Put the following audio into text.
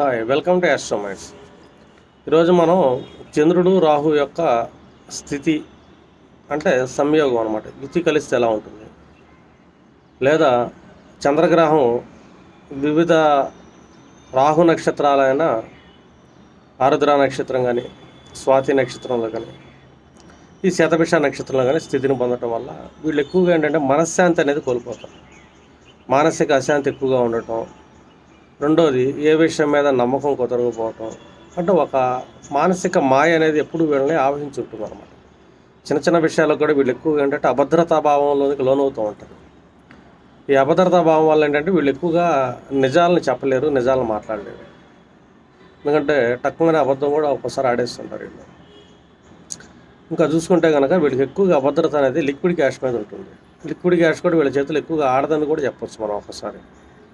Hi welcome to యాస్ట్రోమైట్స్ ఈరోజు మనం చంద్రుడు రాహు యొక్క స్థితి అంటే సంయోగం అనమాట యుతి కలిస్తే ఎలా ఉంటుంది? లేదా చంద్రగ్రహం వివిధ రాహు నక్షత్రాలైన ఆరుద్ర నక్షత్రం కానీ స్వాతి నక్షత్రంలో కానీ ఈ శతభిష నక్షత్రంలో కానీ స్థితిని పొందడం వల్ల వీళ్ళు ఎక్కువగా ఏంటంటే మనశ్శాంతి అనేది కోల్పోతారు. మానసిక అశాంతి ఎక్కువగా ఉండటం రెండోది ఏ విషయం మీద నమ్మకం కుదరకపోవటం. అంటే ఒక మానసిక మాయ అనేది ఎప్పుడు వీళ్ళని ఆవహించుంటుంది అనమాట చిన్న చిన్న విషయాలకు కూడా వీళ్ళు ఎక్కువగా ఏంటంటే అభద్రతా భావంలోనికి లోనవుతూ ఉంటారు. ఈ అభద్రతా భావం వల్ల ఏంటంటే వీళ్ళు ఎక్కువగా నిజాలను చెప్పలేరు నిజాలను మాట్లాడలేరు. ఎందుకంటే టక్కుమని అబద్ధం కూడా ఒక్కసారి ఆడేస్తుంటారు వీళ్ళు. ఇంకా చూసుకుంటే కనుక వీళ్ళకి ఎక్కువగా అభద్రత అనేది లిక్విడ్ క్యాష్ మీద ఉంటుంది. లిక్విడ్ క్యాష్ కూడా వీళ్ళ చేతులు ఎక్కువగా ఆడదని కూడా చెప్పొచ్చు మనం ఒకసారి